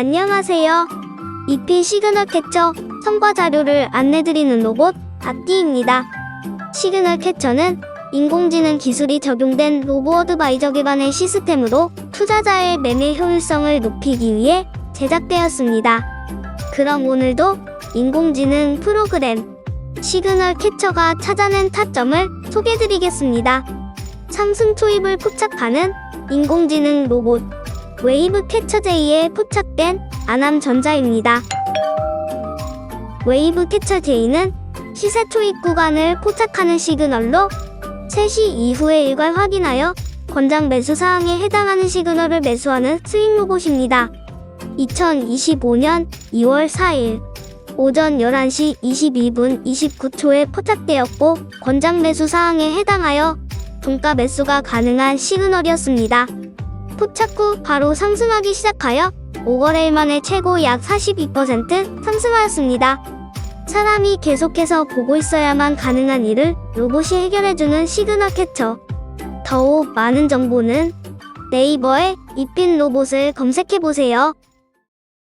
안녕하세요. 이피 시그널 캐처 성과 자료를 안내드리는 로봇 앞뒤입니다. 시그널 캐처는 인공지능 기술이 적용된 로보 어드바이저 기반의 시스템으로 투자자의 매매 효율성을 높이기 위해 제작되었습니다. 그럼 오늘도 인공지능 프로그램 시그널 캐처가 찾아낸 타점을 소개드리겠습니다. 삼승 초입을 포착하는 인공지능 로봇 웨이브 캐처 제이에 포착된 아남전자입니다. 웨이브 캐처 제이는 시세 초입 구간을 포착하는 시그널로 3시 이후의 일괄 확인하여 권장 매수 사항에 해당하는 시그널을 매수하는 스윙 로봇입니다. 2025년 2월 4일 오전 11시 22분 29초에 포착되었고 권장 매수 사항에 해당하여 분가 매수가 가능한 시그널이었습니다. 포착 후 바로 상승하기 시작하여 5거래일 만에 최고 약 42% 상승하였습니다. 사람이 계속해서 보고 있어야만 가능한 일을 로봇이 해결해주는 시그널 캐처. 더욱 많은 정보는 네이버에 이핀 로봇을 검색해보세요.